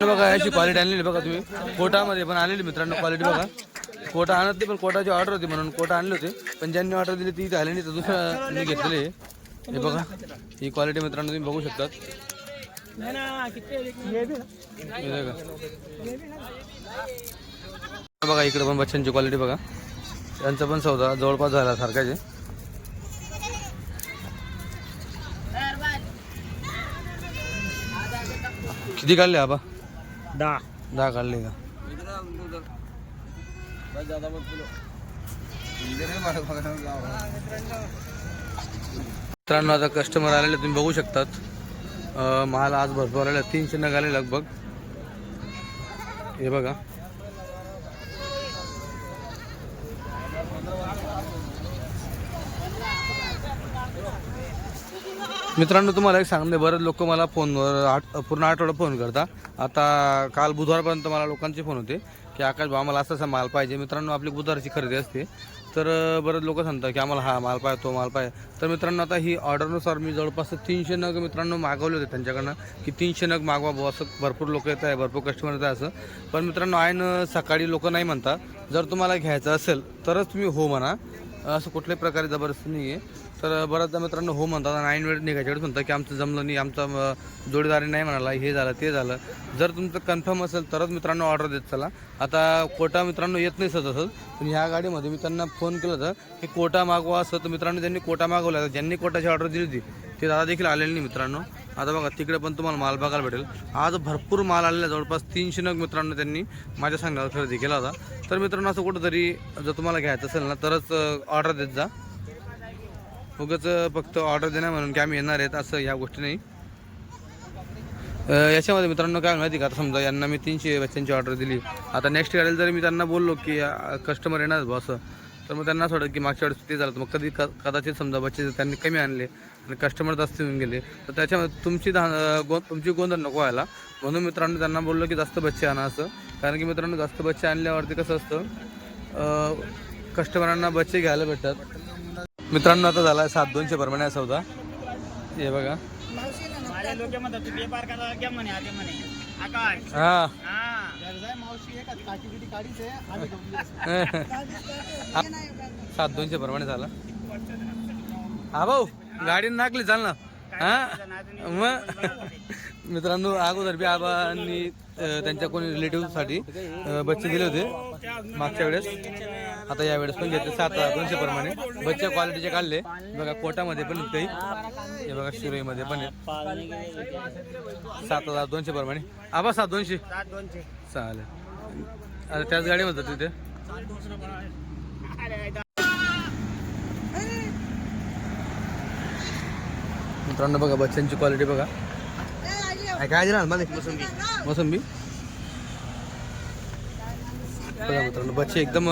बघा अशी क्वालिटी आणलेली बघा तुम्ही. कोटामध्ये पण आलेली मित्रांनो क्वालिटी बघा. कोटा आणत नाही पण कोटाची ऑर्डर होती म्हणून कोटा आणले होते. पण ज्यांनी ऑर्डर दिली ती झाली नाही तर दुसरं मी घेतलेले आहे. हे बघा ही क्वालिटी मित्रांनो तुम्ही बघू शकतात. हे बघा. बघा इकडे पण बच्चांची क्वालिटी बघा. त्यांचा पण सौदा जवळपास झाला सारखाचे आहे. किती काढले आबा? दहा दहा काढले का? मित्रांनो आता कस्टमर आलेले तुम्ही बघू शकतात. माल आज भरपूर आलेला तीनशे नग आले लगभग. हे बघा. मित्रांनो तुम्हाला एक सांगणे बरेच लोक मला फोनवर आठ पूर्ण आठवडा फोन करता. आता काल बुधवारपर्यंत मला लोकांचे फोन होते की आकाश भाऊ आम्हाला असा असा माल पाहिजे. मित्रांनो आपली बुधवारची खरेदी असते. तर बरेच लोक सांगतात की आम्हाला हा माल पाहिजे तो माल पाहिजे. तर मित्रांनो आता ही ऑर्डरनुसार मी जवळपास तीनशे नग मित्रांनो मागवले होते त्यांच्याकडनं की तीनशे नग मागवा भाऊ असं भरपूर लोक येत आहे भरपूर कस्टमर येत आहे असं. पण मित्रांनो आहे ना सकाळी लोक नाही म्हणता. जर तुम्हाला घ्यायचं असेल तरच तुम्ही हो म्हणा. असं कुठल्याही प्रकारे जबरदस्ती नाही आहे तर बऱ्याचदा मित्रांनो हो म्हणतात आणि ऐन वेळ निघायच्या म्हणतात की आमचं जमलं नाही आमचा जोडीदारी नाही म्हणाला हे झालं ते झालं. जर तुमचं कन्फर्म असेल तरच मित्रांनो ऑर्डर देत चला. आता कोटा मित्रांनो येत नाही सर तसंच पण ह्या गाडीमध्ये मी त्यांना फोन केला होता की कोटा मागवा असं. तर मित्रांनो त्यांनी कोटा मागवला ज्यांनी कोटाची ऑर्डर दिली होती ते दादा देखील आलेले नाही मित्रांनो. आता बघा तिकडे पण तुम्हाला माल बघायला भेटेल. आज भरपूर माल आलेला आहे. जवळपास तीनशे नग मित्रांनो त्यांनी माझ्या सांगण्यावर खरेदी केला होता. तर मित्रांनो असं कुठंतरी जर तुम्हाला घ्यायचं असेल ना तरच ऑर्डर देत जा. उगाच फक्त ऑर्डर देणार म्हणून की आम्ही येणार आहेत असं या गोष्टी नाही. याच्यामध्ये मित्रांनो काय माहिती का? आता समजा यांना मी तीनशे बच्चांची ऑर्डर दिली. आता नेक्स्ट वेळेला जरी मी त्यांना बोललो की कस्टमर येणार बॉ असं. तर मग त्यांना असं वाटतं की मागच्या वेळेस ते झालं. मग कधी क- कदाचित समजा बच्चे त्यांनी कमी आणले आणि कस्टमर जास्त येऊन गेले. तर त्याच्यामध्ये तुमची धा गो तुमची गोंधळ नको व्हायला. म्हणून मित्रांनो त्यांना बोललो की जास्त बच्चे आणा असं. कारण की मित्रांनो जास्त बच्चे आणल्यावरती कसं असतं कस्टमरांना बच्चे घ्यायला भेटतात. मित्रांनो आता झाला सात दोनशे प्रमाणे हा सौदा. हे बघा. हा. हा. सात दोनशे प्रमाणे झाला. हा भाऊ. गाडी नाकली चाल ना. हा? मग? मित्रांनो अगोदर बी आबांनी त्यांच्या कोणी रिलेटिव्हसाठी बच्चे दिले होते मागच्या वेळेस. आता या वेळेस पण घेतले सात दोनशे प्रमाणे. बच्चे क्वालिटीचे काढले. बघा कोटामध्ये पण काही हे बघा शिरोईमध्ये पण सात हजार दोनशे प्रमाणे. आबा सात दोनशे. चालेल. आता त्याच गाडी म्हणतात तिथे. मित्रांनो बघा बच्चांची क्वालिटी बघा. काय काय दिला मला मोसंबी. मोसंबी. बघा मित्रांनो बच्चे एकदम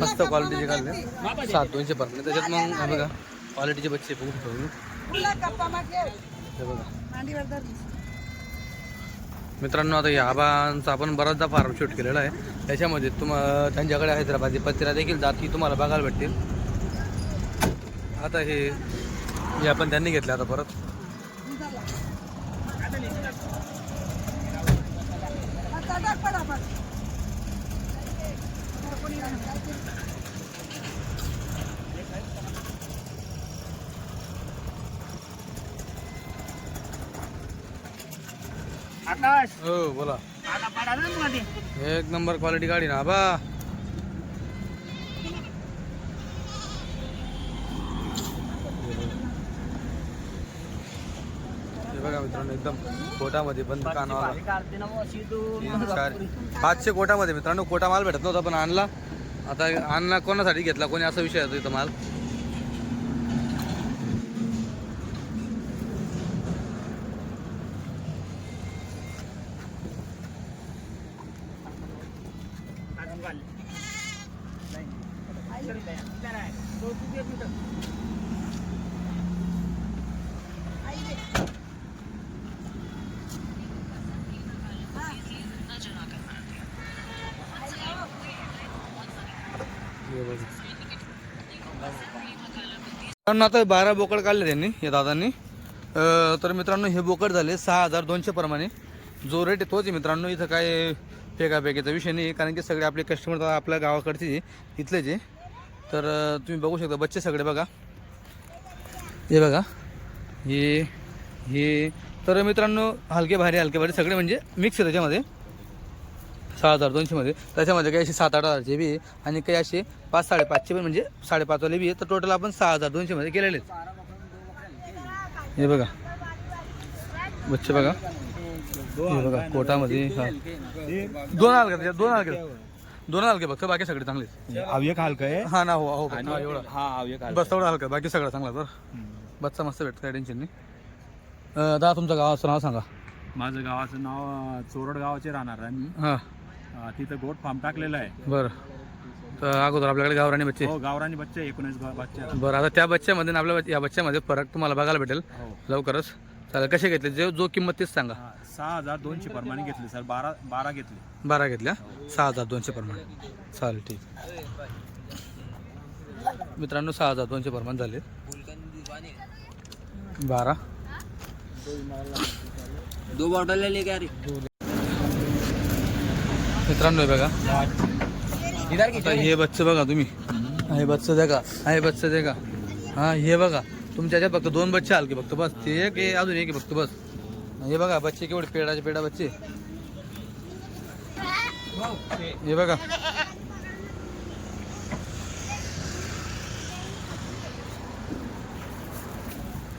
मस्त क्वालिटीचे काढले. सात दोनशे पर्यंत. त्याच्यात मग बघा क्वालिटीचे बच्चे बघू शकतो बघा. मित्रांनो आता या आबांचा आपण बराचदा फार्म शूट केलेला आहे. त्याच्यामध्ये तुम त्यांच्याकडे हैदराबादी पत्रिका देखील जाती तुम्हाला बघायला भेटतील. आता हे हे आपण त्यांनी घेतले आता परत. आकाश. हो बोला. एक नंबर क्वालिटी गाडी ना आबा. मित्रांनो एकदम कोटामध्ये बंद कानावाला. पाचशे कोटामध्ये मित्रांनो कोटा माल भेटत नव्हता पण आणला. आता आणला कोणासाठी घेतला? कोणी असा विषय येतो इथं माल अजून घाल. नाही. नाही, नाही. तो तू दे तिथं. मित्रांनो आता बारा बोकड काढले त्यांनी या दादांनी. तर मित्रांनो हे बोकड झाले सहा हजार दोनशे प्रमाणे. जो रेट आहे तोच आहे मित्रांनो इथं काय फेकाफेकीचा विषय नाही कारण की सगळे आपले कस्टमर आपल्या गावाकडचे आहे, इथलेच आहे. तर तुम्ही बघू शकता बच्चे सगळे बघा. हे बघा हे हे. तर मित्रांनो हलके भारी हलके भारी सगळे म्हणजे मिक्स आहे त्याच्यामध्ये सहा हजार दोनशेमध्ये त्याच्यामध्ये काही असे सात आठ हजारचे बी आहे आणि काही असे पाच साडेपाचशे पण म्हणजे साडेपाचवाले बी आहे. तर टोटल आपण सहा हजार दोनशेमध्ये केलेले आहेत. हे बघा. बच्चे बघा. हे बघा कोटामध्ये हा. दोन हलके त्याच्यात दोन हलके दोन हलके फक्त बाकी सगळे चांगले एक हलका आहे हा? ना हो हो फक्त. हा, एवढा. हा अव एक हलका बस तेवढा हलका बाकी सगळं चांगला बरं. बच्चा मस्त भेटतं काय टेन्शन नाही अं, दादा तुमचं गावाचं नाव सांगा. माझं गावाचं नाव चोरड गावाचे राहणार आहे मी. हां. तिथं गोट फार्म टाकलेलं आहे. बरं. तर अगोदर आपल्याकडे गावराणी बच्चे. हो गावरानी बच्चे एकोणीस गा- बच्चे. आहेत. बरं आता त्या बच्च्यामध्ये आणि आपल्या या बच्च्यामध्ये फरक तुम्हाला बघायला भेटेल. हो. लवकरच. चालेल कसे घेतले? जे जो किंमत तीच सांगा. हा, सहा हजार दोनशे प्रमाणे घेतले सर. बारा बारा घेतले. बारा घेतल्या? सहा हजार दोनशे प्रमाणे. चालेल ठीक. मित्रांनो सहा हजार दोनशे प्रमाण झाले. बारा. दो बॉटल लेके आ रही मित्रांनो हे बघा. आता हे बच्चे बघा तुम्ही. हे बच्चे देखा हे बच्चे देखा हा हे बघा. तुमच्या फक्त दोन बच्चे आल की फक्त बस. ते एक अजून एक फक्त बस. हे बघा बच्चे केवढे पेडाचे पेडा बच्चे. हे बघा.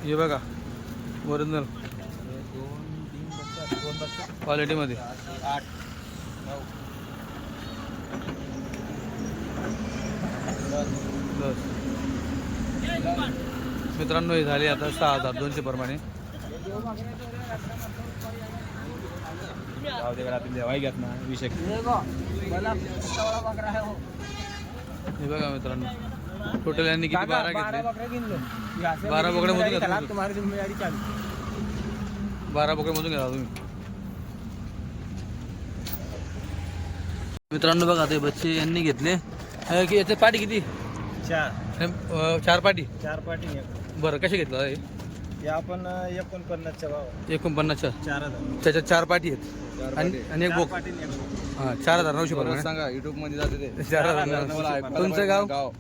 हे बघा. ओरिजिनल. क्वालिटीमध्ये आठ. बस. मित्रांनो हे झाले आता सहा हजार दोनशे प्रमाणे. तुम्ही है हे. बघा मित्रांनो टोटल यांनी किती बारा घेतले? बकरे गिन लो यहाँ से बारह मेरी बकरे मुझे जिम्मेदारी कहते खराब, हो। तुम्हारी जिम्मेदारी चालू बारा बोकडे मधून घ्या तुम्ही मित्रांनो बघा ते बच्चे यांनी घेतले. की याचे पाटी किती? चार. अं, चार पाटी? चार पाटी एक. बरं कसे घेतलं हे? हे आपण एकोणपन्नासच्या भाव एकोणपन्नासच्या? चार हजार. त्याच्यात चार पाटी आहेत. आणि आणि एक बोक. पाटी एक बोक. हां चार हजार नऊशे प्रमाणे सांगा युट्यूबमध्ये जाते ते. चार हजार नऊशे. तुमचं गाव?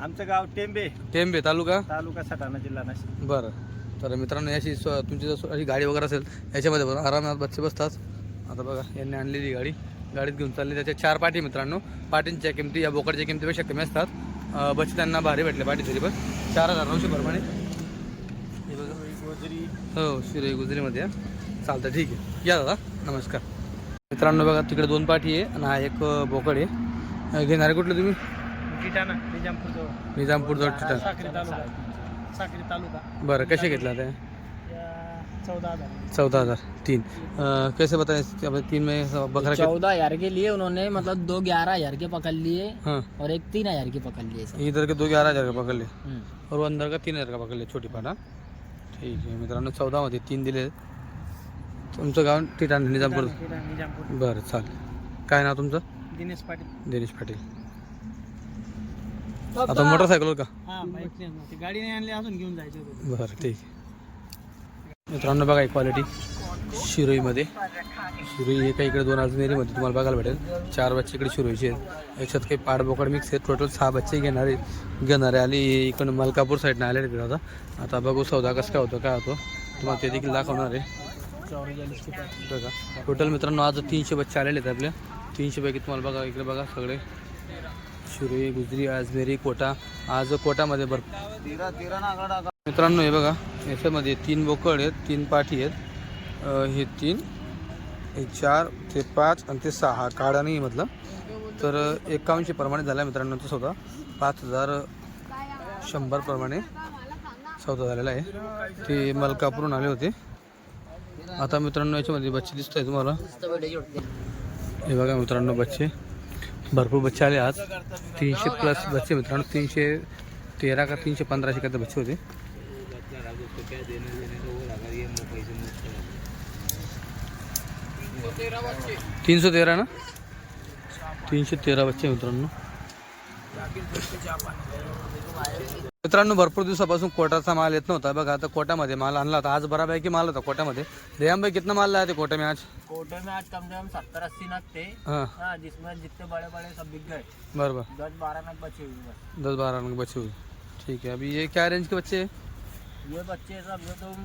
आमचं गाव टेंबे. टेंबे तालुका? तालुका सटाणा जिल्हा नाशिक. बरं. तर मित्रांनो याची स्व तुमची जर स्व- अशी गाडी वगैरे असेल याच्यामध्ये बरं आरामात बच्चे बसतात. आता बघा यांनी आणलेली गाडी. गाडीत घेऊन चालली. त्याच्या चार पाठी मित्रांनो. पाटींच्या किमती या बोकडच्या किमतीपेक्षा कमी असतात. बच्चे त्यांना भारी भेटले पाठी तरी पण चार हजार नऊशे प्रमाणे हे हो शिरोई गुजरीमध्ये. चालतं ठीक आहे. या दादा नमस्कार. मित्रांनो बघा तिकडे दोन पाठी आहे आणि हा एक बोकड आहे. घेणारे कुठले तुम्ही? निजामपूर जवळ. निजामपूर जवळ बरं कसे घेतला ते? हज़ार। चौदह हज़ार तीन। अ, कैसे बताएँ तीन में बकरा चौदह हज़ार के लिए उन्होंने मतलब दो ग्यारह हज़ार के पकड़ लिए हाँ। और एक तीन हज़ार के पकड़ लिए इधर के दो ग्यारह हज़ार का पकड़ ले हम्म. और वो अंदर का तीन हज़ार का पकड ले छोटी पाटा ठीक आहे मित्रांनो चौदामध्ये तीन दिले। तुमचं गाव ठिकाण निजामपूर? बरं चालेल. काय नाव तुमचं? दिनेश पाटील. दिनेश पाटील. आता मोटरसायकलवर का? हा गाडी नाही आणली अजून घेऊन जायचे होते. बरं ठीक आहे. मित्रांनो बघा एक क्वालिटी शिरोईमध्ये. शिरोई हे काही इकडे दोन अजमेरीमध्ये तुम्हाला बघायला भेटेल. चार बच्चे इकडे शिरोईचे आहेत. याच्यात काही पाड बोकड मिक्स आहेत. टोटल सहा बच्चे घेणारे घेणारे आली इकडून मलकापूर साईडनं आले तिकडे आता. आता बघू सौदा कसं काय होतो काय होतो. तुम्हाला ते देखील दाखवणार आहे. बघा. टोटल मित्रांनो आज तीनशे बच्चे आलेले आहेत आपल्या तीनशेपैकी तुम्हाला बघा इकडे बघा सगळे. शिरोई गुजरी अजमेरी कोटा. आज कोटामध्ये भरपूर मित्रांनो हे बघा याच्यामध्ये तीन बोकड आहेत तीन पाठी आहेत. हे तीन हे चार ते पाच आणि ते सहा. काळा नाही म्हटलं. तर एकावनशे प्रमाणे झाला मित्रांनो तो सौदा. पाच हजार शंभर प्रमाणे सौदा झालेला आहे. ते मलकापूरून आले होते. आता मित्रांनो याच्यामध्ये बच्चे दिसत आहे तुम्हाला. हे बघा मित्रांनो बच्चे. भरपूर बच्चे आले आज. तीनशे प्लस बच्चे मित्रांनो. तीनशे तेरा का तीनशे पंधराशे का बच्चे होते. तीनशे तेरा ना? तीनशे तेरा बच्चे मित्रांनो. मित्रांनो भरपूर दिवसापासून कोटाचा माल येत नव्हता. बघा आता कोटामध्ये माल आणला होता. आज बऱ्यापैकी माल होता कोटामध्ये. रेयाम भाई कितना माल लाया थे कोटे में आज? कोटे में आज कम से कम सत्तर अस्सी नग थे हाँ. हाँ जिसमें जितने बड़े बड़े सब बिक गए. बराबर दस बारह नग बचे हुए दस बारह रंग बचे हुए. ठीक है अभी ये क्या रेंज के बच्चे हैं? ये बच्चे सब जो तुम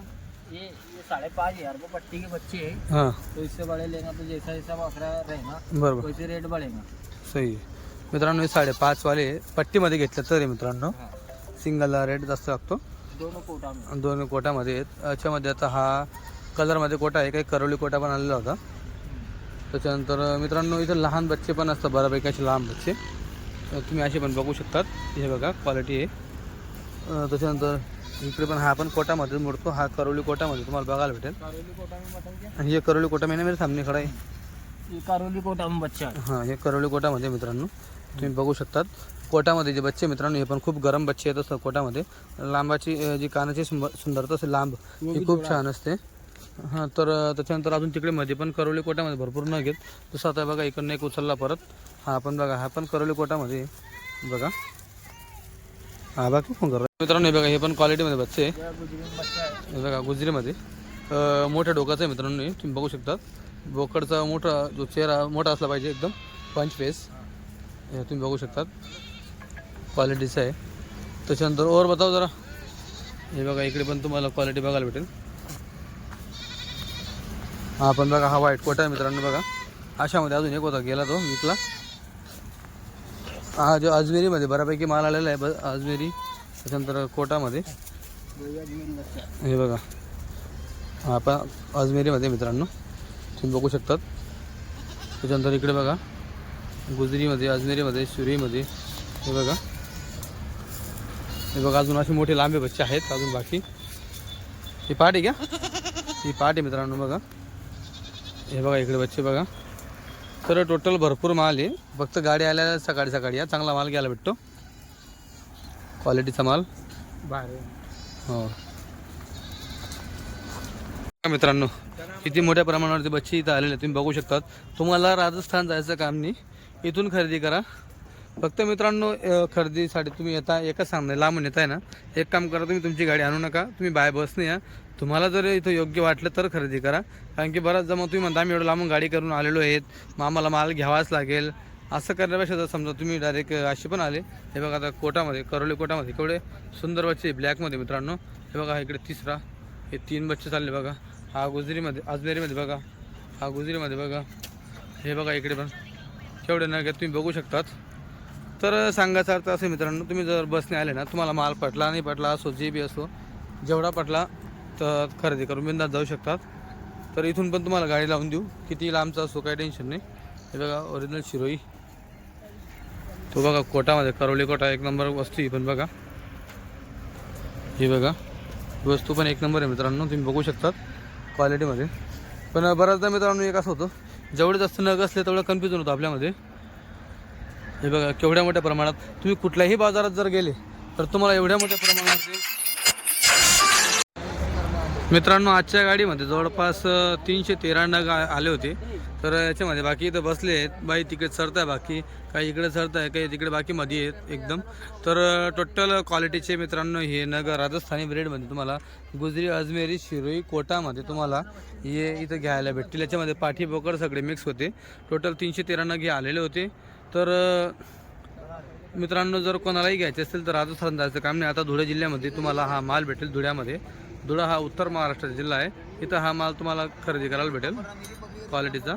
ये ये साढ़े पाँच हजार को पट्टी के बच्चे हैं। हाँ। तो इससे बड़े लेना तो जैसा जैसा बकरा रहेगा बरोबर। वैसे रेट बढ़ेगा। सही आहे. मित्रांनो हे। साडेपाचवाले पट्टीमध्ये घेतलं तर आहे मित्रांनो। हाँ। सिंगलला रेट जास्त लागतो। दोनों कोटा में। दोन कोटामध्ये आहेत. याच्यामध्ये आता हा कलरमध्ये कोटा आहे. काही करवली कोटा पण आलेला होता. त्याच्यानंतर मित्रांनो इथं लहान बच्चे पण असतात. बऱ्यापैकी असे लहान बच्चे. अ, तुम्ही असे पण बघू शकतात. हे बघा क्वालिटी आहे. अ, त्याच्यानंतर इकडे पण हा पण कोटामध्ये मोडतो. हा करवली कोटामध्ये तुम्हाला बघायला भेटेल. करौली में आणि हे करवली कोटा मैंने मेरे सामने खडा आहे. करौली कोटा में बच्चा. है हां करवली कोटामध्ये मित्रांनो. तुम्ही बघू शकतात. कोटामध्ये जे बच्चे मित्रांनो हे पण खूप गरम बच्चे येत असतात कोटामध्ये. लांबाची जी कानाची सुंदरता असते लांब ही खूप छान असते. हां तर त्याच्यानंतर अजून तिकडे मध्ये पण करवली कोटामध्ये भरपूर न घेत. जसं आता बघा इकडनं एक उचलला परत. हा पण बघा हा पण करवली कोटामध्ये. बघा. हा बाकी फोन करा. मित्रांनो हे बघा हे पण क्वालिटीमध्ये बच्चे आहे. गुजरी हे बघा गुजरीमध्ये. मोठ्या डोकाचं आहे मित्रांनो हे तुम्ही बघू शकतात बोकडचा मोठा जो चेहरा मोठा असला पाहिजे एकदम पंच फेस हे तुम्ही बघू शकतात. क्वालिटीचं आहे. त्याच्यानंतर ओवर बताव जरा. हे बघा इकडे पण तुम्हाला क्वालिटी बघायला भेटेल. हा पण बघा हा व्हाईट कोटा आहे मित्रांनो बघा. अशामध्ये अजून एक होता गेला तो विकला. हा जो अजमेरीमध्ये बऱ्यापैकी माल आलेला आहे ब अजमेरी त्याच्यानंतर कोटामध्ये. हे बघा. हा पण अजमेरीमध्ये मित्रांनो. तुम्ही बघू शकतात. त्याच्यानंतर इकडे बघा. गुजरीमध्ये अजमेरीमध्ये सुरीमध्ये हे बघा. हे बघा अजून असे मोठे लांबे बच्चे आहेत अजून बाकी. ही पाट आहे का? ही पाट आहे मित्रांनो बघा. हे बघा इकडे बच्चे बघा. तर टोटल भरपूर माल आहे. फक्त गाडी आल्या सकाळी सकाळी या. चांगला माल घ्यायला भेटतो. क्वालिटीचा माल. हो. मित्रांनो किती मोठ्या प्रमाणावरती बच्चे इथं आलेले. तुम्ही बघू शकतात. तुम्हाला राजस्थान जायचं काम नाही. इथून खरेदी करा. फक्त मित्रांनो खरेदीसाठी तुम्ही येता एकच सामने लांबून येताय ना? एक काम करा तुम्ही तुमची गाडी आणू नका तुम्ही बाय बसने या. तुम्हाला जर इथं योग्य वाटलं तर खरेदी करा. कारण की बराच जमा तुम्ही म्हणता आम्ही एवढं लांबून गाडी करून आलेलो आहेत मग आम्हाला माल घ्यावाच लागेल. असं करण्यापेक्षा जर समजा तुम्ही डायरेक्ट असे पण आले हे बघा आता कोटामध्ये करोली कोटामध्ये केवढे सुंदर बच्चे ब्लॅकमध्ये मित्रांनो. हे बघा इकडे तिसरा हे तीन बच्चे चालले बघा. हा गुजरीमध्ये अजमेरीमध्ये बघा. हा गुजरीमध्ये बघा. हे बघा इकडे पण. केवढे ना तुम्ही बघू शकतात. तर सांगायचा अर्थ असं मित्रांनो तुम्ही जर बसने आले ना तुम्हाला माल पटला नाही पटला असो जे बी असो जेवढा पटला तर खरेदी करून बिंदात जाऊ शकतात. तर इथून पण तुम्हाला गाडी लावून देऊ. किती लांबचा असो काही टेन्शन नाही. हे बघा ओरिजिनल शिरोई. तो बघा कोटामध्ये करवली कोटा एक नंबर वस्तू ही पण बघा. ही बघा वस्तू पण एक नंबर आहे मित्रांनो तुम्ही बघू शकतात क्वालिटीमध्ये पण बऱ्याचदा मित्रांनो एक असं होतं जेवढे जास्त नग असले तेवढं कन्फ्युजन होतं आपल्यामध्ये. हे बघा केवढ्या मोठ्या प्रमाणात. तुम्ही कुठल्याही बाजारात जर गेले तर तुम्हाला एवढ्या मोठ्या प्रमाणात मित्रांनो आजच्या गाडीमध्ये जवळपास तीनशे तेरा नग आले होते. तर याच्यामध्ये बाकी इथं बसले आहेत. बाई तिकडे चढताय बाकी. काही इकडे चढताय काही तिकडे बाकी मध्ये आहेत एकदम. तर टोटल क्वालिटीचे मित्रांनो हे नग राजस्थानी ब्रेडमध्ये तुम्हाला गुजरी अजमेरी शिरोई कोटामध्ये तुम्हाला हे इथं घ्यायला भेटतील. याच्यामध्ये पाठी बोकड सगळे मिक्स होते. टोटल तीनशे तेरा नग हे आलेले होते. तर मित्रांनो जर कोणालाही घ्यायचे असेल तर राजस्थान जायचं काम नाही. आता धुळे जिल्ह्यामध्ये तुम्हाला हा माल भेटेल धुळ्यामध्ये. धुळा हा उत्तर महाराष्ट्राचा जिल्हा आहे. इथं हा माल तुम्हाला खरेदी करायला भेटेल क्वालिटीचा.